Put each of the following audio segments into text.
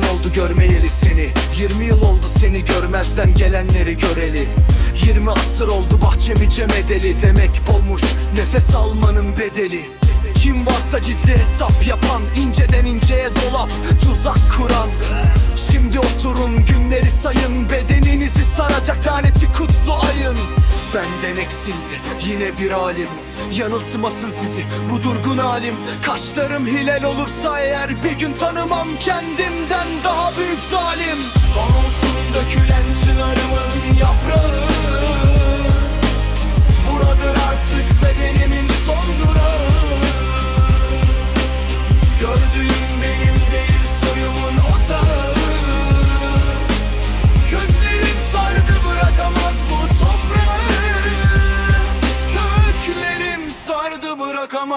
oldu görmeyeli seni. 20 yıl oldu seni görmezden gelenleri göreli. 20 asır oldu bahçemice medeli Demek bolmuş nefes almanın bedeli. Kim varsa gizli hesap yapan inceden inceye dolap. Tuzak kuran Benden eksildi yine bir alim. Yanıltmasın sizi bu durgun halim. Kaşlarım hilal olursa eğer Bir gün tanımam kendimden daha büyük zalim. Son olsun dökülen çınarımın yaprağı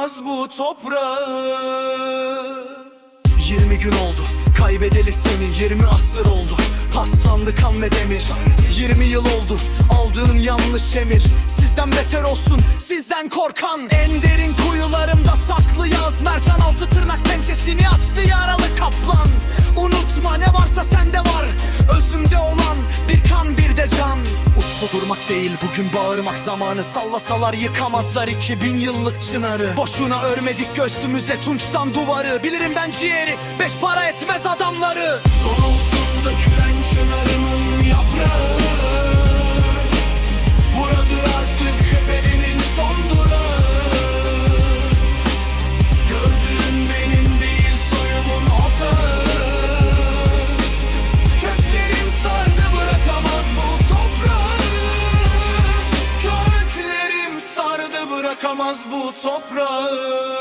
bırakamaz bu toprağı 20 gün oldu kaybedeli seni 20 asır oldu. Paslandı kan ve demir 20 yıl oldu. Aldığın yanlış emir Sizden beter olsun sizden korkan. En derin kuyularımda saklı yaz Mercan altı tırnak pençesini Durmak değil bugün bağırmak zamanı. Sallasalar yıkamazlar 2000 yıllık çınarı. Boşuna örmedik göğsümüze tunçtan duvarı. Bilirim ben ciğeri beş para etmez adamları Yıkamaz bu toprağı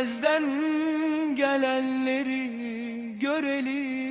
gözden gelenleri görelim.